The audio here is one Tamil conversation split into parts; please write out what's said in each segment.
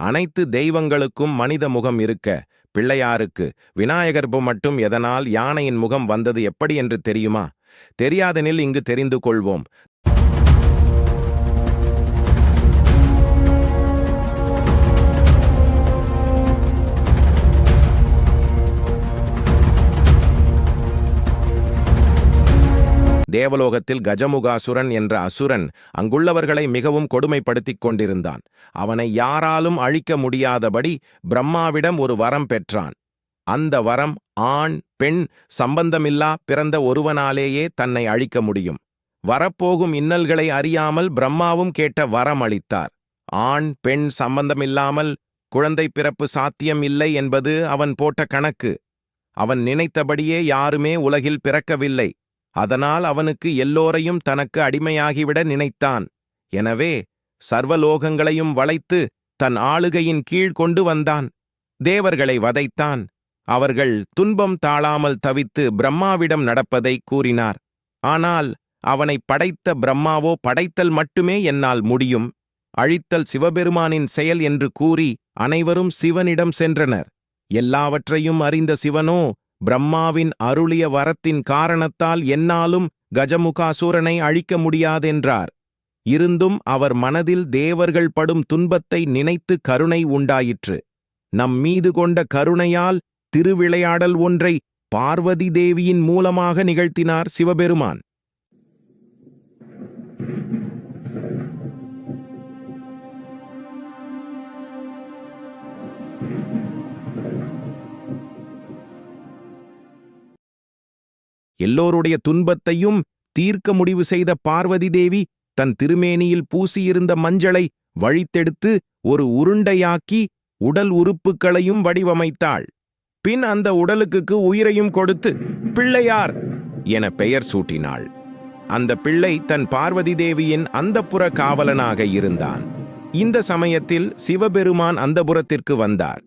அனைத்து தெய்வங்களுக்கும் மனித முகம் இருக்க பிள்ளையாருக்கு விநாயகர்பு மட்டும் எதனால் யானையின் முகம் வந்தது எப்படி என்று தெரியுமா? தெரியாதெனில் இங்கு தெரிந்து கொள்வோம். தேவலோகத்தில் கஜமுகாசுரன் என்ற அசுரன் அங்குள்ளவர்களை மிகவும் கொடுமைப்படுத்திக் கொண்டிருந்தான். அவனை யாராலும் அழிக்க முடியாதபடி பிரம்மாவிடம் ஒரு வரம் பெற்றான். அந்த வரம் ஆண் பெண் சம்பந்தமில்லா பிறந்த ஒருவனாலேயே தன்னை அழிக்க முடியும். வரப்போகும் இன்னல்களை அறியாமல் பிரம்மாவும் கேட்ட வரம் அளித்தார். ஆண் பெண் சம்பந்தமில்லாமல் குழந்தை பிறப்பு சாத்தியம் இல்லை என்பது அவன் போட்ட கணக்கு. அவன் நினைத்தபடியே யாருமே உலகில் பிறக்கவில்லை. அதனால் அவனுக்கு எல்லோரையும் தனக்கு அடிமையாகிவிட நினைத்தான். எனவே சர்வலோகங்களையும் வளைத்து தன் ஆளுகையின் கீழ் கொண்டு வந்தான். தேவர்களை வதைத்தான். அவர்கள் துன்பம் தாழாமல் தவித்து பிரம்மாவிடம் நடப்பதை கூறினார். ஆனால் அவனை படைத்த பிரம்மாவோ படைத்தல் மட்டுமே என்னால் முடியும். அழித்தல் சிவபெருமானின் செயல் என்று கூறி அனைவரும் சிவனிடம் சென்றனர். எல்லாவற்றையும் அறிந்த சிவனோ பிரம்மாவின் அருளிய வரத்தின் காரணத்தால் என்னாலும் கஜமுகாசூரனை அழிக்க முடியாதென்றார். இருந்தும் அவர் மனதில் தேவர்கள் படும் துன்பத்தை நினைத்து கருணை உண்டாயிற்று. நம் மீது கொண்ட கருணையால் திருவிளையாடல் ஒன்றை பார்வதி தேவியின் மூலமாக நிகழ்த்தினார் சிவபெருமான். எல்லோருடைய துன்பத்தையும் தீர்க்க முடிவு செய்த பார்வதி தேவி தன் திருமேனியில் பூசியிருந்த மஞ்சளை வழித்தெடுத்து ஒரு உருண்டையாக்கி உடல் உறுப்புகளையும் வடிவமைத்தாள். பின் அந்த உடலுக்கு உயிரையும் கொடுத்து பிள்ளையார் என பெயர் சூட்டினாள். அந்த பிள்ளை தன் பார்வதி தேவியின் அந்தப்புற காவலனாக இருந்தான். இந்த சமயத்தில் சிவபெருமான் அந்தபுரத்திற்கு வந்தார்.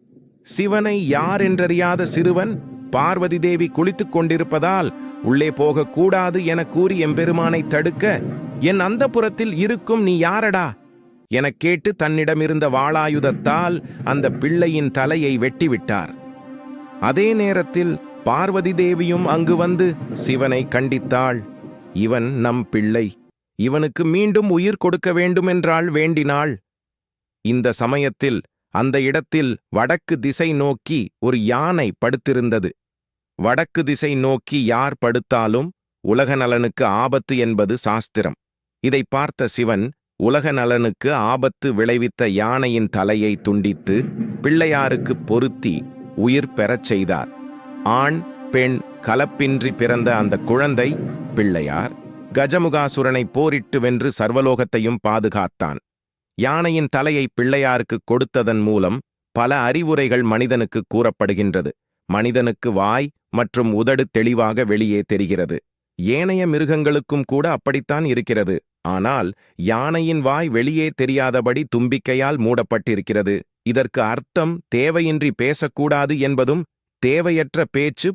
சிவனை யார் என்றறியாத சிறுவன் பார்வதி தேவி குளித்துக் கொண்டிருப்பதால் உள்ளே போகக்கூடாது என கூறி எம்பெருமானை தடுக்க என் அந்தப்புறத்தில் இருக்கும் நீ யாரடா? எனக் கேட்டு தன்னிடமிருந்த வாளாயுதத்தால் அந்த பிள்ளையின் தலையை வெட்டிவிட்டார். அதே நேரத்தில் பார்வதி தேவியும் அங்கு வந்து சிவனை கண்டித்தாள். இவன் நம் பிள்ளை. இவனுக்கு மீண்டும் உயிர் கொடுக்க வேண்டுமென்றாள் வேண்டினாள். இந்த சமயத்தில் அந்த இடத்தில் வடக்கு திசை நோக்கி ஒரு யானை படுத்திருந்தது. வடக்கு திசை நோக்கி யார் படுத்தாலும் உலக நலனுக்கு ஆபத்து என்பது சாஸ்திரம். இதை பார்த்த சிவன் உலக நலனுக்கு ஆபத்து விளைவித்த யானையின் தலையை துண்டித்து பிள்ளையாருக்கு பொருத்தி உயிர் பெறச் செய்தார். ஆண் பெண் கலப்பின்றி பிறந்த அந்த குழந்தை பிள்ளையார் கஜமுகாசுரனை போரிட்டு வென்று சர்வலோகத்தையும் பாதுகாத்தான். யானையின் தலையை பிள்ளையாருக்கு கொடுத்ததன் மூலம் பல அறிவுரைகள் மனிதனுக்கு கூறப்படுகின்றது. மனிதனுக்கு வாய் மற்றும் உதடு தெளிவாக வெளியே தெரிகிறது. ஏனைய மிருகங்களுக்கும் கூட அப்படித்தான் இருக்கிறது. ஆனால் யானையின் வாய் வெளியே தெரியாதபடி தும்பிக்கையால் மூடப்பட்டிருக்கிறது. இதற்கு அர்த்தம் தேவையின்றி பேசக்கூடாது என்பதும் தேவையற்ற பேச்சு